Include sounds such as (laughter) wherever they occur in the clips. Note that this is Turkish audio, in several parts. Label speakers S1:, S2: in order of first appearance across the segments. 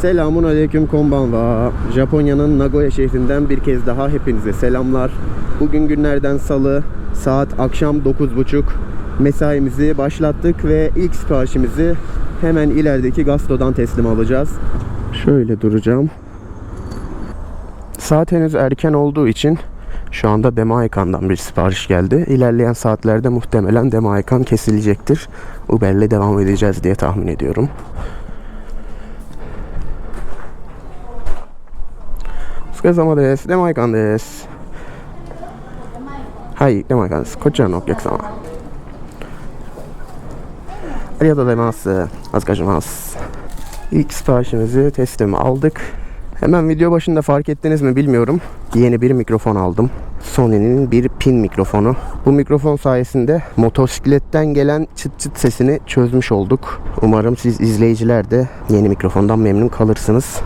S1: Selamun aleyküm konbanwa. Japonya'nın Nagoya şehrinden bir kez daha hepinize selamlar. Bugün günlerden salı, saat akşam 9.30. Mesaimizi başlattık ve ilk siparişimizi hemen ilerideki Gasto'dan teslim alacağız. Şöyle duracağım. Saat henüz erken olduğu için şu anda Demaikan'dan bir sipariş geldi. İlerleyen saatlerde muhtemelen Demaikan kesilecektir. Uber'le devam edeceğiz diye tahmin ediyorum. お疲れ様です。出前館です。はい、出前館です。こちらのお客様。ありがとうございます。預かります。İlk siparişimizi teslim aldık. Hemen video başında fark ettiniz mi bilmiyorum. Yeni bir mikrofon aldım. Sony'nin bir pin mikrofonu. Bu mikrofon sayesinde motosikletten gelen çıt çıt sesini çözmüş olduk. Umarım siz izleyiciler de yeni mikrofondan memnun kalırsınız.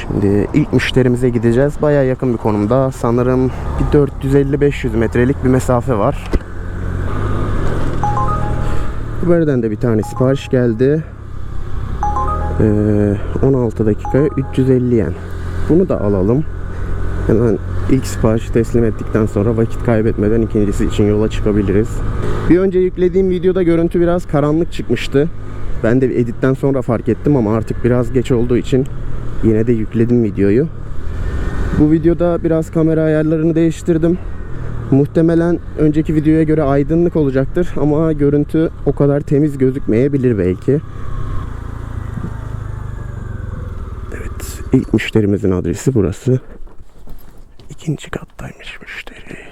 S1: Şimdi ilk müşterimize gideceğiz. Baya yakın bir konumda. Sanırım bir 450-500 metrelik bir mesafe var. Uber'den de bir tane sipariş geldi. Ee, 16 dakikaya 350 yen. Bunu da alalım. Hemen ilk siparişi teslim ettikten sonra vakit kaybetmeden ikincisi için yola çıkabiliriz. Bir önce yüklediğim videoda görüntü biraz karanlık çıkmıştı. Ben de editten sonra fark ettim ama artık biraz geç olduğu için yine de yükledim videoyu. Bu videoda biraz kamera ayarlarını değiştirdim. Muhtemelen önceki videoya göre aydınlık olacaktır ama görüntü o kadar temiz gözükmeyebilir belki. Evet, ilk müşterimizin adresi burası. İkinci kattaymış müşteri.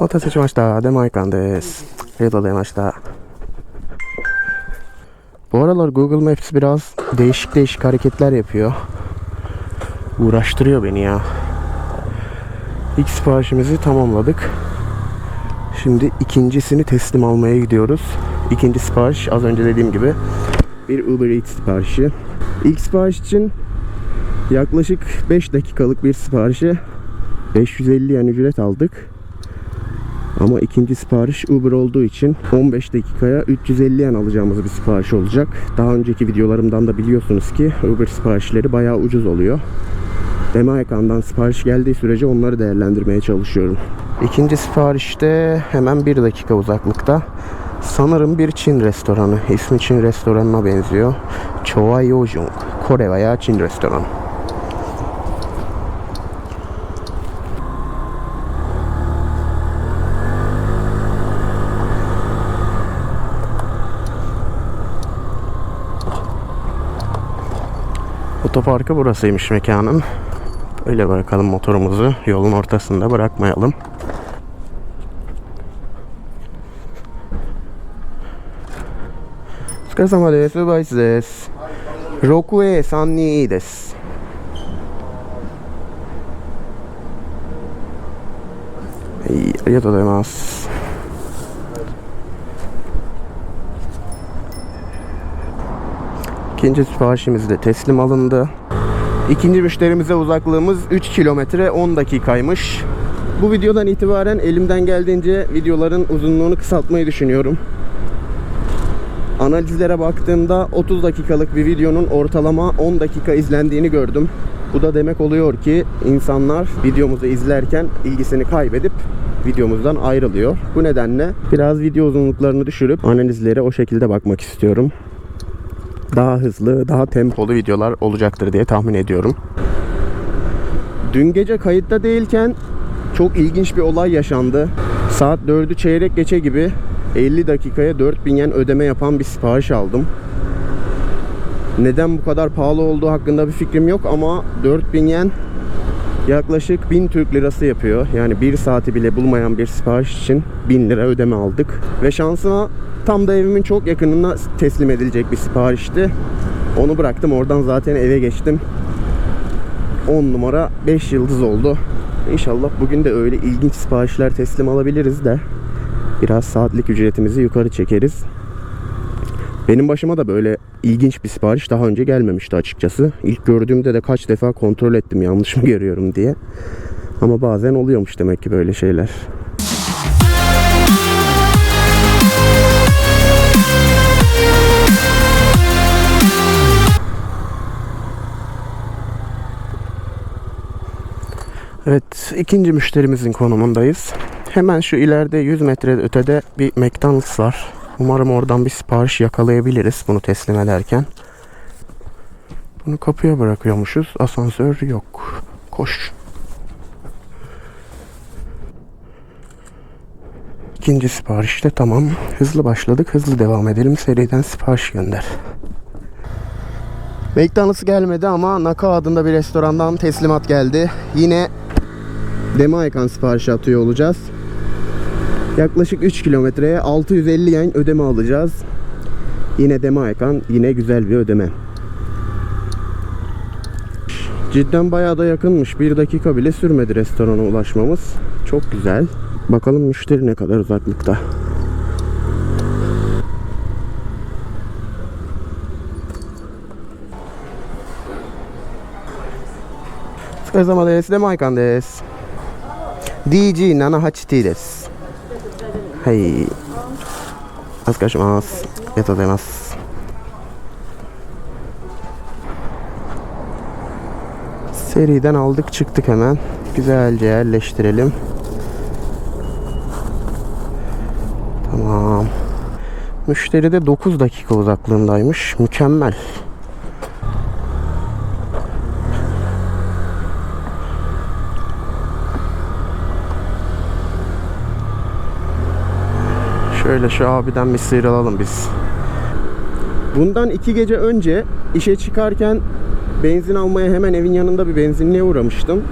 S1: O 待たせしました。出前館です。 Reload amaçla. Bu aralar Google Maps biraz değişik değişik hareketler yapıyor. Uğraştırıyor beni ya. İlk siparişimizi tamamladık. Şimdi ikincisini teslim almaya gidiyoruz. İkinci sipariş az önce dediğim gibi bir Uber Eats siparişi. İlk sipariş için yaklaşık 5 dakikalık bir siparişe 550 yani ücret aldık. Ama ikinci sipariş Uber olduğu için 15 dakikaya 350 yen alacağımız bir sipariş olacak. Daha önceki videolarımdan da biliyorsunuz ki Uber siparişleri bayağı ucuz oluyor. Demayakan'dan sipariş geldiği sürece onları değerlendirmeye çalışıyorum. İkinci siparişte hemen bir dakika uzaklıkta. Sanırım bir Çin restoranı. İsmi Çin restoranına benziyor. Chowa Yojung. Kore veya Çin restoranı. Otoparkı burasıymış mekanın. Öyle bırakalım motorumuzu. Yolun ortasında bırakmayalım. Sukasama desu. Uber Eats desu. 6A32 です。はい、ありがとうございます。 İkinci siparişimiz de teslim alındı. İkinci müşterimize uzaklığımız 3 kilometre 10 dakikaymış. Bu videodan itibaren elimden geldiğince videoların uzunluğunu kısaltmayı düşünüyorum. Analizlere baktığımda 30 dakikalık bir videonun ortalama 10 dakika izlendiğini gördüm. Bu da demek oluyor ki insanlar videomuzu izlerken ilgisini kaybedip videomuzdan ayrılıyor. Bu nedenle biraz video uzunluklarını düşürüp analizlere o şekilde bakmak istiyorum daha hızlı, daha tempolu videolar olacaktır diye tahmin ediyorum. Dün gece kayıtta değilken çok ilginç bir olay yaşandı. Saat 4'ü çeyrek geçe gibi 50 dakikaya 4000 yen ödeme yapan bir sipariş aldım. Neden bu kadar pahalı olduğu hakkında bir fikrim yok ama 4000 yen yaklaşık 1000 Türk lirası yapıyor. Yani bir saati bile bulmayan bir sipariş için 1000 lira ödeme aldık. Ve şansıma tam da evimin çok yakınına teslim edilecek bir siparişti. Onu bıraktım oradan zaten eve geçtim. 10 numara 5 yıldız oldu. İnşallah bugün de öyle ilginç siparişler teslim alabiliriz de biraz saatlik ücretimizi yukarı çekeriz. Benim başıma da böyle ilginç bir sipariş daha önce gelmemişti açıkçası. İlk gördüğümde de kaç defa kontrol ettim yanlış mı (laughs) görüyorum diye. Ama bazen oluyormuş demek ki böyle şeyler. Evet, ikinci müşterimizin konumundayız. Hemen şu ileride 100 metre ötede bir McDonald's var. Umarım oradan bir sipariş yakalayabiliriz bunu teslim ederken. Bunu kapıya bırakıyormuşuz. Asansör yok. Koş. İkinci sipariş de tamam. Hızlı başladık. Hızlı devam edelim. Seriden sipariş gönder. McDonald's gelmedi ama Naka adında bir restorandan teslimat geldi. Yine Demaikan siparişi atıyor olacağız. Yaklaşık 3 kilometreye 650 yen ödeme alacağız. Yine Demaikan, yine güzel bir ödeme. Cidden bayağı da yakınmış. Bir dakika bile sürmedi restorana ulaşmamız. Çok güzel. Bakalım müşteri ne kadar uzaklıkta. お疲れ様です。デマイカンです。DG78T です。 はい。お疲れします。ありがとうございます。Seriden aldık çıktık hemen. Güzelce yerleştirelim. Tamam. Müşteri de 9 dakika uzaklığındaymış. Mükemmel. Şöyle şu abiden bir sıyrılalım biz. Bundan iki gece önce işe çıkarken benzin almaya hemen evin yanında bir benzinliğe uğramıştım.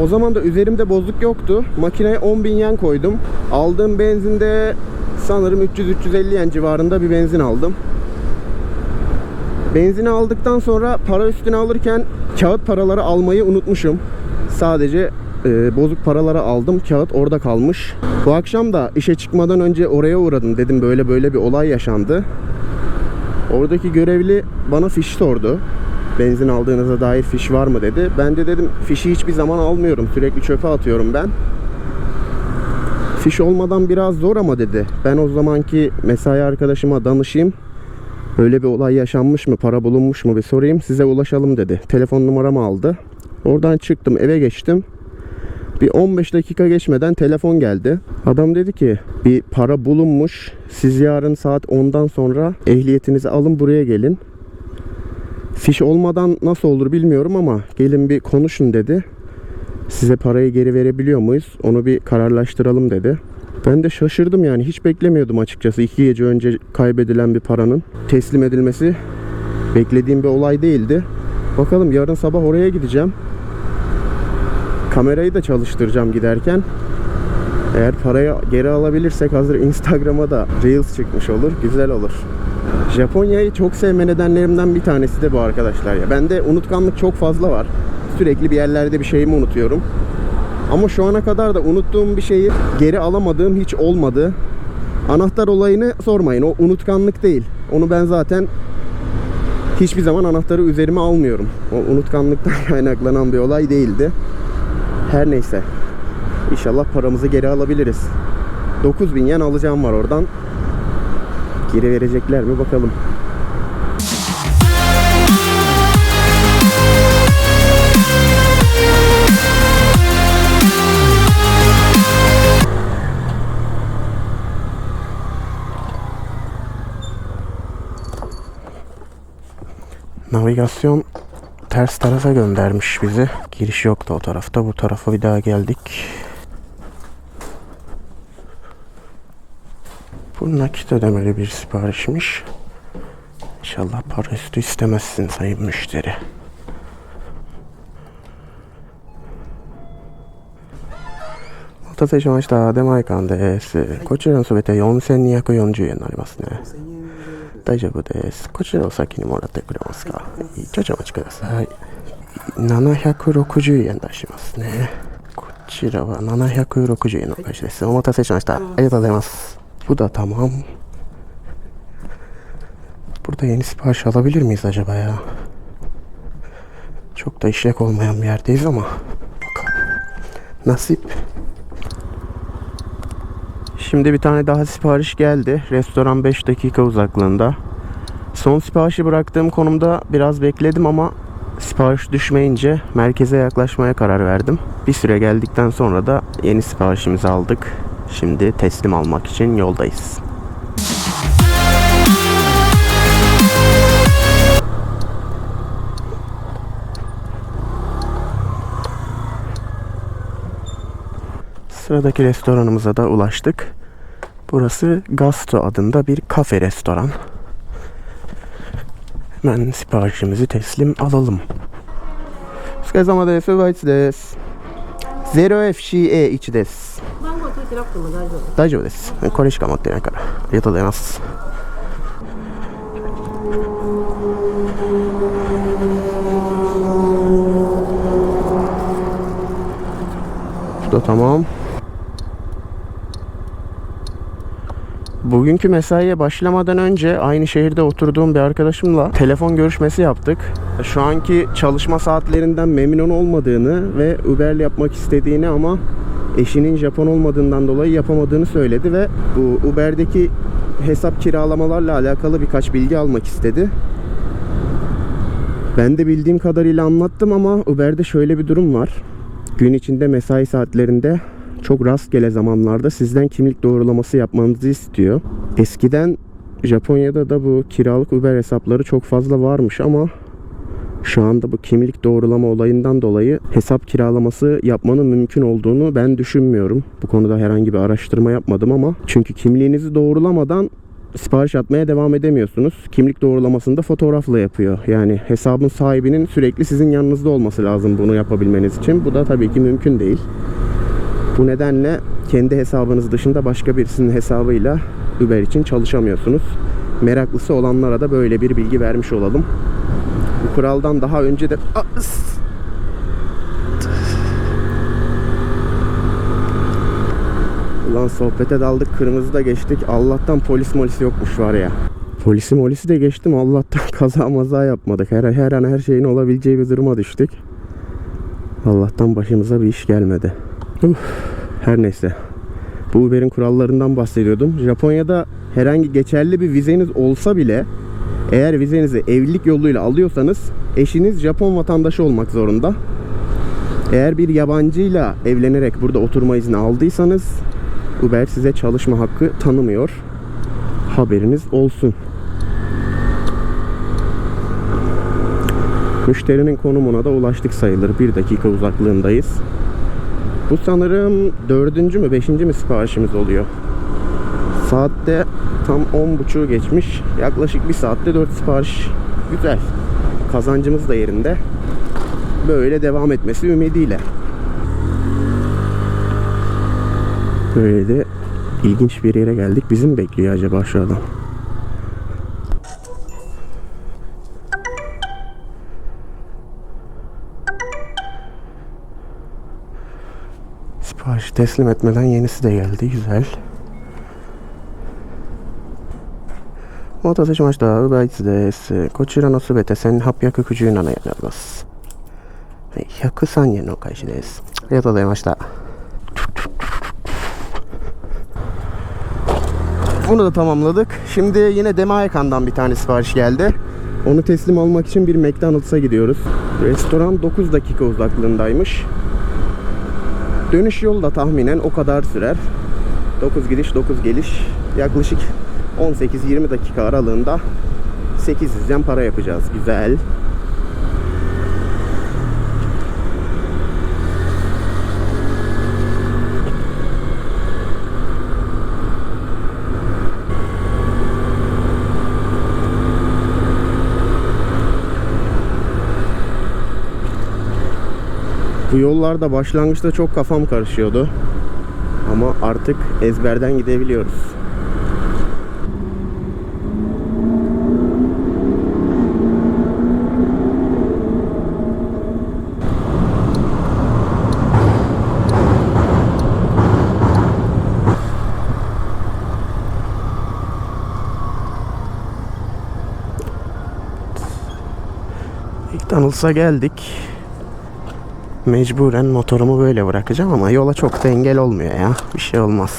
S1: O zaman da üzerimde bozuk yoktu. Makineye 10 bin yen koydum. Aldığım benzinde sanırım 300-350 yen civarında bir benzin aldım. Benzini aldıktan sonra para üstüne alırken kağıt paraları almayı unutmuşum. Sadece e, bozuk paraları aldım. Kağıt orada kalmış. Bu akşam da işe çıkmadan önce oraya uğradım. Dedim böyle böyle bir olay yaşandı. Oradaki görevli bana fiş sordu. Benzin aldığınıza dair fiş var mı dedi. Ben de dedim fişi hiçbir zaman almıyorum. Sürekli çöpe atıyorum ben. Fiş olmadan biraz zor ama dedi. Ben o zamanki mesai arkadaşıma danışayım. Böyle bir olay yaşanmış mı, para bulunmuş mu bir sorayım. Size ulaşalım dedi. Telefon numaramı aldı. Oradan çıktım, eve geçtim. Bir 15 dakika geçmeden telefon geldi. Adam dedi ki bir para bulunmuş. Siz yarın saat 10'dan sonra ehliyetinizi alın buraya gelin. Fiş olmadan nasıl olur bilmiyorum ama gelin bir konuşun dedi. Size parayı geri verebiliyor muyuz? Onu bir kararlaştıralım dedi. Ben de şaşırdım yani hiç beklemiyordum açıkçası. iki gece önce kaybedilen bir paranın teslim edilmesi beklediğim bir olay değildi. Bakalım yarın sabah oraya gideceğim. Kamerayı da çalıştıracağım giderken. Eğer parayı geri alabilirsek hazır Instagram'a da Reels çıkmış olur. Güzel olur. Japonya'yı çok sevme nedenlerimden bir tanesi de bu arkadaşlar ya. Bende unutkanlık çok fazla var. Sürekli bir yerlerde bir şeyimi unutuyorum. Ama şu ana kadar da unuttuğum bir şeyi geri alamadığım hiç olmadı. Anahtar olayını sormayın. O unutkanlık değil. Onu ben zaten hiçbir zaman anahtarı üzerime almıyorum. O unutkanlıktan (laughs) kaynaklanan bir olay değildi. Her neyse. İnşallah paramızı geri alabiliriz. 9000 yen alacağım var oradan. Geri verecekler mi bakalım. Navigasyon ters tarafa göndermiş bizi. Giriş yoktu o tarafta. Bu tarafa bir daha geldik. Bu nakit ödemeli bir siparişmiş. İnşallah para üstü istemezsin sayın müşteri. Otatse shimashita. Demaikan desu. こちらのすべて4240円になりますね。 大丈夫です。こちらを先にもらってくれますか？ちょちょお待ちください。760円出しますね。こちらは760円の返しです。お待たせしました。ありがとうございます。プダタマン。プロテインスパーシャドビルミザジャバヤ。ちょっと一緒にこのまま見らていいぞ、まあ。なすい。Şimdi bir tane daha sipariş geldi. Restoran 5 dakika uzaklığında. Son siparişi bıraktığım konumda biraz bekledim ama Sipariş düşmeyince merkeze yaklaşmaya karar verdim. Bir süre geldikten sonra da yeni siparişimizi aldık. Şimdi teslim almak için yoldayız. Sıradaki restoranımıza da ulaştık. Burası Gasto adında bir kafe restoran. Hemen siparişimizi teslim alalım. Skezama desu vaitsu Zero FCA 1です。
S2: 番号ついてなくても大丈夫
S1: 大丈夫です。これしか持ってないから。ありがとうございます。Bu da tamam. Bugünkü mesaiye başlamadan önce aynı şehirde oturduğum bir arkadaşımla telefon görüşmesi yaptık. Şu anki çalışma saatlerinden memnun olmadığını ve Uber'le yapmak istediğini ama eşinin Japon olmadığından dolayı yapamadığını söyledi ve bu Uber'deki hesap kiralamalarla alakalı birkaç bilgi almak istedi. Ben de bildiğim kadarıyla anlattım ama Uber'de şöyle bir durum var. Gün içinde mesai saatlerinde çok rastgele zamanlarda sizden kimlik doğrulaması yapmanızı istiyor. Eskiden Japonya'da da bu kiralık Uber hesapları çok fazla varmış ama şu anda bu kimlik doğrulama olayından dolayı hesap kiralaması yapmanın mümkün olduğunu ben düşünmüyorum. Bu konuda herhangi bir araştırma yapmadım ama çünkü kimliğinizi doğrulamadan sipariş atmaya devam edemiyorsunuz. Kimlik doğrulamasını da fotoğrafla yapıyor. Yani hesabın sahibinin sürekli sizin yanınızda olması lazım bunu yapabilmeniz için. Bu da tabii ki mümkün değil. Bu nedenle kendi hesabınız dışında başka birisinin hesabıyla Uber için çalışamıyorsunuz. Meraklısı olanlara da böyle bir bilgi vermiş olalım. Bu kuraldan daha önce de! Ulan sohbete daldık kırmızı da geçtik. Allah'tan polis molisi yokmuş var ya. Polisi molisi de geçtim. Allah'tan (laughs) kaza maza yapmadık. Her, her an her şeyin olabileceği bir duruma düştük. Allah'tan başımıza bir iş gelmedi. Her neyse. Bu Uber'in kurallarından bahsediyordum. Japonya'da herhangi geçerli bir vizeniz olsa bile eğer vizenizi evlilik yoluyla alıyorsanız eşiniz Japon vatandaşı olmak zorunda. Eğer bir yabancıyla evlenerek burada oturma izni aldıysanız Uber size çalışma hakkı tanımıyor. Haberiniz olsun. Müşterinin konumuna da ulaştık sayılır. Bir dakika uzaklığındayız. Bu sanırım dördüncü mü beşinci mi siparişimiz oluyor. Saatte tam on buçuğu geçmiş. Yaklaşık bir saatte dört sipariş. Güzel. Kazancımız da yerinde. Böyle devam etmesi ümidiyle. Böyle de ilginç bir yere geldik. Bizi mi bekliyor acaba şu adam? teslim etmeden yenisi de geldi. Güzel. お待たせしました。ウーバーイーツです。こちらのすべて1897円になります。はい、103円のお返しです。ありがとうございました。Bunu da tamamladık. Şimdi yine Demayakan'dan bir tane sipariş geldi. Onu teslim almak için bir McDonald's'a gidiyoruz. Restoran 9 dakika uzaklığındaymış. Dönüş yolu da tahminen o kadar sürer. 9 gidiş 9 geliş. Yaklaşık 18-20 dakika aralığında 800 yen para yapacağız. Güzel. Bu yollarda başlangıçta çok kafam karışıyordu. Ama artık ezberden gidebiliyoruz. McDonald's'a geldik Mecburen motorumu böyle bırakacağım ama yola çok da engel olmuyor ya. Bir şey olmaz.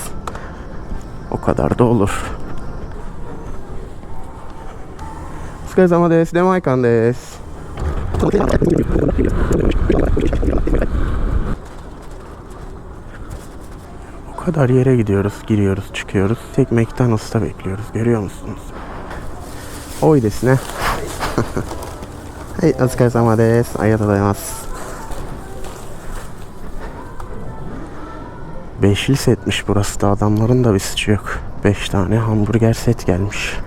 S1: O kadar da olur. お疲れ様です。出前館です。 O kadar yere gidiyoruz, giriyoruz, çıkıyoruz. Tek McDonald's'ta bekliyoruz. Görüyor musunuz? Oy desine. (laughs) hey, お疲れ様です。ありがとうございます。 Beşli setmiş burası da adamların da bir suçu yok. Beş tane hamburger set gelmiş.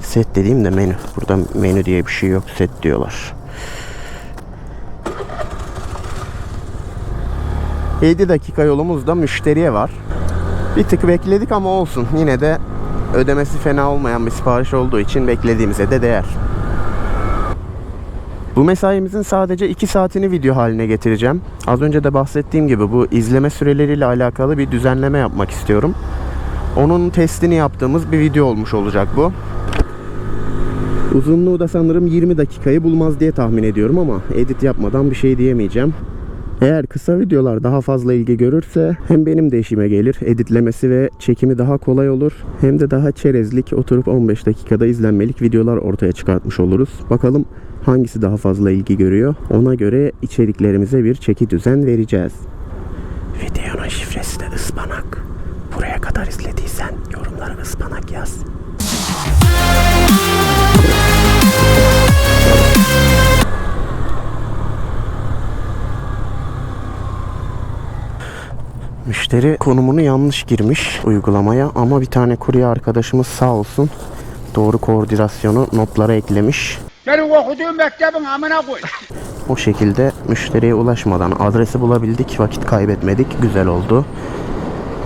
S1: Set dediğim de menü. Burada menü diye bir şey yok. Set diyorlar. 7 dakika yolumuzda müşteriye var. Bir tık bekledik ama olsun. Yine de ödemesi fena olmayan bir sipariş olduğu için beklediğimize de değer. Bu mesaimizin sadece 2 saatini video haline getireceğim. Az önce de bahsettiğim gibi bu izleme süreleriyle alakalı bir düzenleme yapmak istiyorum. Onun testini yaptığımız bir video olmuş olacak bu. Uzunluğu da sanırım 20 dakikayı bulmaz diye tahmin ediyorum ama edit yapmadan bir şey diyemeyeceğim. Eğer kısa videolar daha fazla ilgi görürse hem benim de işime gelir, editlemesi ve çekimi daha kolay olur. Hem de daha çerezlik oturup 15 dakikada izlenmelik videolar ortaya çıkartmış oluruz. Bakalım hangisi daha fazla ilgi görüyor. Ona göre içeriklerimize bir çeki düzen vereceğiz. Videonun şifresi de ıspanak. Buraya kadar izlediysen yorumlara ıspanak yaz. Müşteri konumunu yanlış girmiş uygulamaya ama bir tane kurye arkadaşımız sağ olsun doğru koordinasyonu notlara eklemiş.
S3: Senin okuduğun mektebin amına koy.
S1: O şekilde müşteriye ulaşmadan adresi bulabildik, vakit kaybetmedik, güzel oldu.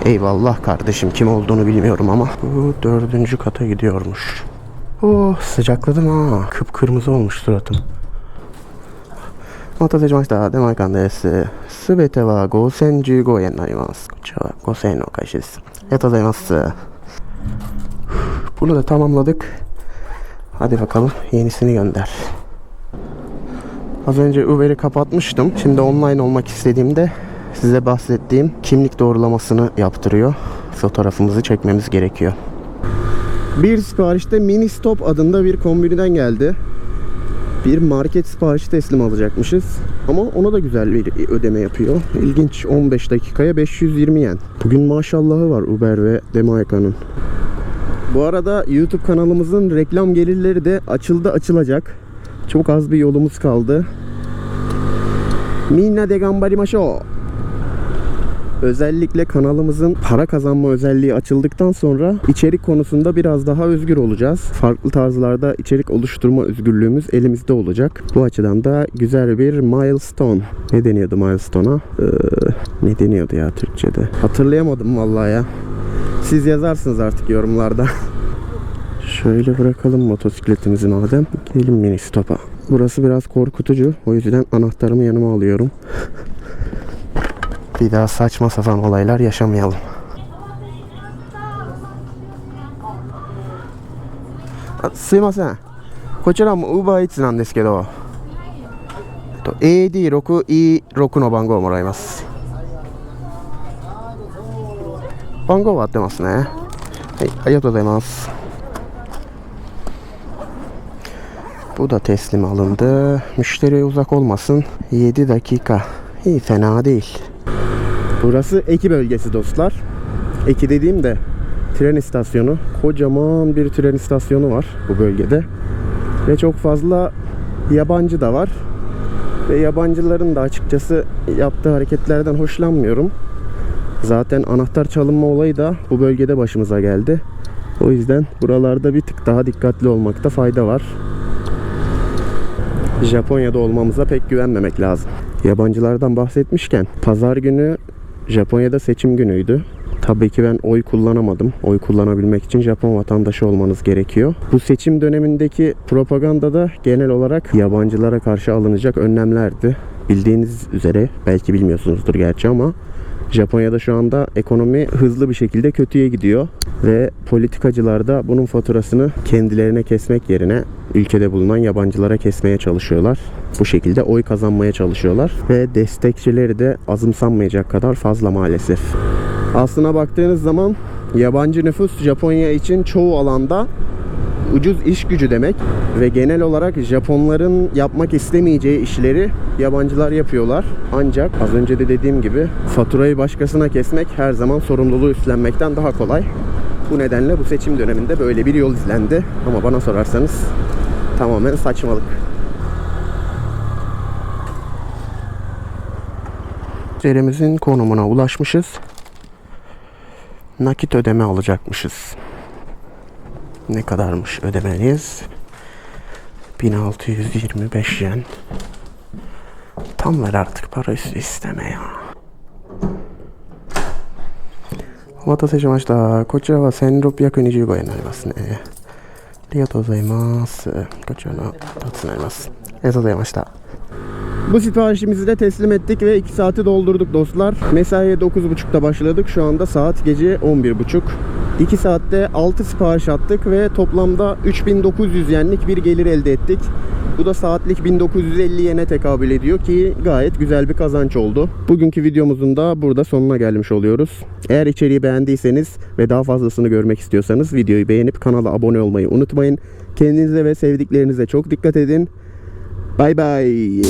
S1: Eyvallah kardeşim kim olduğunu bilmiyorum ama bu dördüncü kata gidiyormuş. Oh sıcakladım ha. Kıpkırmızı olmuş suratım. お待たせしました。出前館です。すべては5015円になります。こちらは5000円のお返しです。ありがとうございます。Bunu da tamamladık. Hadi bakalım yenisini gönder. Az önce Uber'i kapatmıştım. Şimdi online olmak istediğimde size bahsettiğim kimlik doğrulamasını yaptırıyor. Fotoğrafımızı çekmemiz gerekiyor. Bir siparişte Mini Stop adında bir kombiniden geldi. Bir market siparişi teslim alacakmışız. Ama ona da güzel bir ödeme yapıyor. İlginç 15 dakikaya 520 yen. Bugün maşallahı var Uber ve Demaika'nın. Bu arada YouTube kanalımızın reklam gelirleri de açıldı açılacak. Çok az bir yolumuz kaldı. Minna de gambarimashou. Özellikle kanalımızın para kazanma özelliği açıldıktan sonra içerik konusunda biraz daha özgür olacağız. Farklı tarzlarda içerik oluşturma özgürlüğümüz elimizde olacak. Bu açıdan da güzel bir milestone. Ne deniyordu milestone'a? Ee, ne deniyordu ya Türkçe'de? Hatırlayamadım vallahi ya. Siz yazarsınız artık yorumlarda. Şöyle bırakalım motosikletimizi madem. Gidelim mini stopa. Burası biraz korkutucu. O yüzden anahtarımı yanıma alıyorum. Bir daha saçma sapan olaylar yaşamayalım. Ah, すいません。こちらも UberEats なんですけど、えっと AD6E6 の番号をもらいます。 番号は合ってますね。はい、ありがとうございます。Bu da teslim alındı. Müşteriye uzak olmasın. 7 dakika. İyi fena değil. Burası Eki bölgesi dostlar. Eki dediğim de tren istasyonu. Kocaman bir tren istasyonu var bu bölgede. Ve çok fazla yabancı da var. Ve yabancıların da açıkçası yaptığı hareketlerden hoşlanmıyorum. Zaten anahtar çalınma olayı da bu bölgede başımıza geldi. O yüzden buralarda bir tık daha dikkatli olmakta fayda var. Japonya'da olmamıza pek güvenmemek lazım. Yabancılardan bahsetmişken pazar günü Japonya'da seçim günüydü. Tabii ki ben oy kullanamadım. Oy kullanabilmek için Japon vatandaşı olmanız gerekiyor. Bu seçim dönemindeki propaganda da genel olarak yabancılara karşı alınacak önlemlerdi. Bildiğiniz üzere belki bilmiyorsunuzdur gerçi ama Japonya'da şu anda ekonomi hızlı bir şekilde kötüye gidiyor ve politikacılar da bunun faturasını kendilerine kesmek yerine ülkede bulunan yabancılara kesmeye çalışıyorlar. Bu şekilde oy kazanmaya çalışıyorlar ve destekçileri de azımsanmayacak kadar fazla maalesef. Aslına baktığınız zaman yabancı nüfus Japonya için çoğu alanda ucuz iş gücü demek ve genel olarak Japonların yapmak istemeyeceği işleri yabancılar yapıyorlar. Ancak az önce de dediğim gibi faturayı başkasına kesmek her zaman sorumluluğu üstlenmekten daha kolay. Bu nedenle bu seçim döneminde böyle bir yol izlendi. Ama bana sorarsanız tamamen saçmalık. Yerimizin konumuna ulaşmışız. Nakit ödeme alacakmışız Ne kadarmış ödemeniz? 1625 yen. Tam ver artık para üstü isteme ya. お待たせしました。こちらは1625円になりますね。ありがとうございます。こちらの2つになります。ありがとうございました。Bu siparişimizi de teslim ettik ve 2 saati doldurduk dostlar. Mesaiye 9.30'da başladık. Şu anda saat gece 11.30. 2 saatte 6 sipariş attık ve toplamda 3900 yenlik bir gelir elde ettik. Bu da saatlik 1950 yene tekabül ediyor ki gayet güzel bir kazanç oldu. Bugünkü videomuzun da burada sonuna gelmiş oluyoruz. Eğer içeriği beğendiyseniz ve daha fazlasını görmek istiyorsanız videoyu beğenip kanala abone olmayı unutmayın. Kendinize ve sevdiklerinize çok dikkat edin. Bye bye.